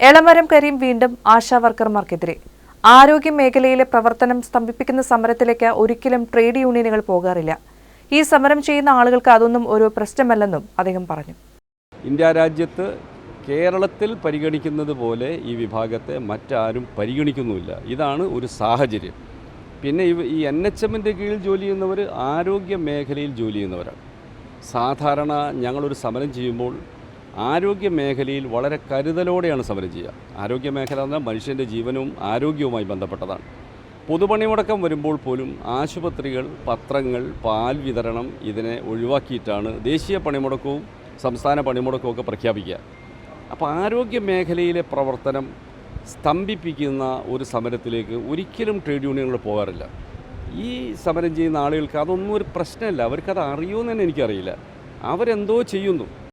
എളമരം കരീം വീണ്ടും ആശാ വർക്കർമാർക്കെതിരെ. ആരോഗ്യ മേഖലയിലെ പ്രവർത്തനം സ്തംഭിപ്പിക്കുന്ന സമരത്തിലേക്ക് ഒരിക്കലും ട്രേഡ് യൂണിയനുകൾ പോകാറില്ല. ഈ സമരം ചെയ്യുന്ന ആളുകൾക്ക് അതൊന്നും ഒരു പ്രശ്നമല്ലെന്നും അദ്ദേഹം പറഞ്ഞു. ഇന്ത്യ രാജ്യത്ത് കേരളത്തിൽ പരിഗണിക്കുന്നത് പോലെ ഈ വിഭാഗത്തെ മറ്റാരും പരിഗണിക്കുന്നുമില്ല. ഇതാണ് ഒരു സാഹചര്യം. പിന്നെ ഈ എൻ എച്ച് എമ്മിന്റെ കീഴിൽ ജോലി ചെയ്യുന്നവർ ആരോഗ്യ മേഖലയിൽ ജോലി ചെയ്യുന്നവരാണ്. സാധാരണ ഞങ്ങളൊരു സമരം ചെയ്യുമ്പോൾ ആരോഗ്യ മേഖലയിൽ വളരെ കരുതലോടെയാണ് സമരം ചെയ്യുക. ആരോഗ്യ മേഖല എന്നാൽ മനുഷ്യന്റെ ജീവനവും ആരോഗ്യവുമായി ബന്ധപ്പെട്ടതാണ്. പൊതുപണിമുടക്കം വരുമ്പോൾ പോലും ആശുപത്രികൾ പത്രങ്ങൾ പാൽ വിതരണം ഇതിനെ ഒഴിവാക്കിയിട്ടാണ് ദേശീയ പണിമുടക്കവും സംസ്ഥാന പണിമുടക്കവും ഒക്കെ പ്രഖ്യാപിക്കുക. അപ്പോൾ ആരോഗ്യ മേഖലയിലെ പ്രവർത്തനം സ്തംഭിപ്പിക്കുന്ന ഒരു സമരത്തിലേക്ക് ഒരിക്കലും ട്രേഡ് യൂണിയനുകൾ പോകാറില്ല. ഈ സമരം ചെയ്യുന്ന ആളുകൾക്ക് അതൊന്നും ഒരു പ്രശ്നമല്ല. അവർക്കത് അറിയുമെന്ന് തന്നെ എനിക്കറിയില്ല. അവരെന്തോ ചെയ്യുന്നു.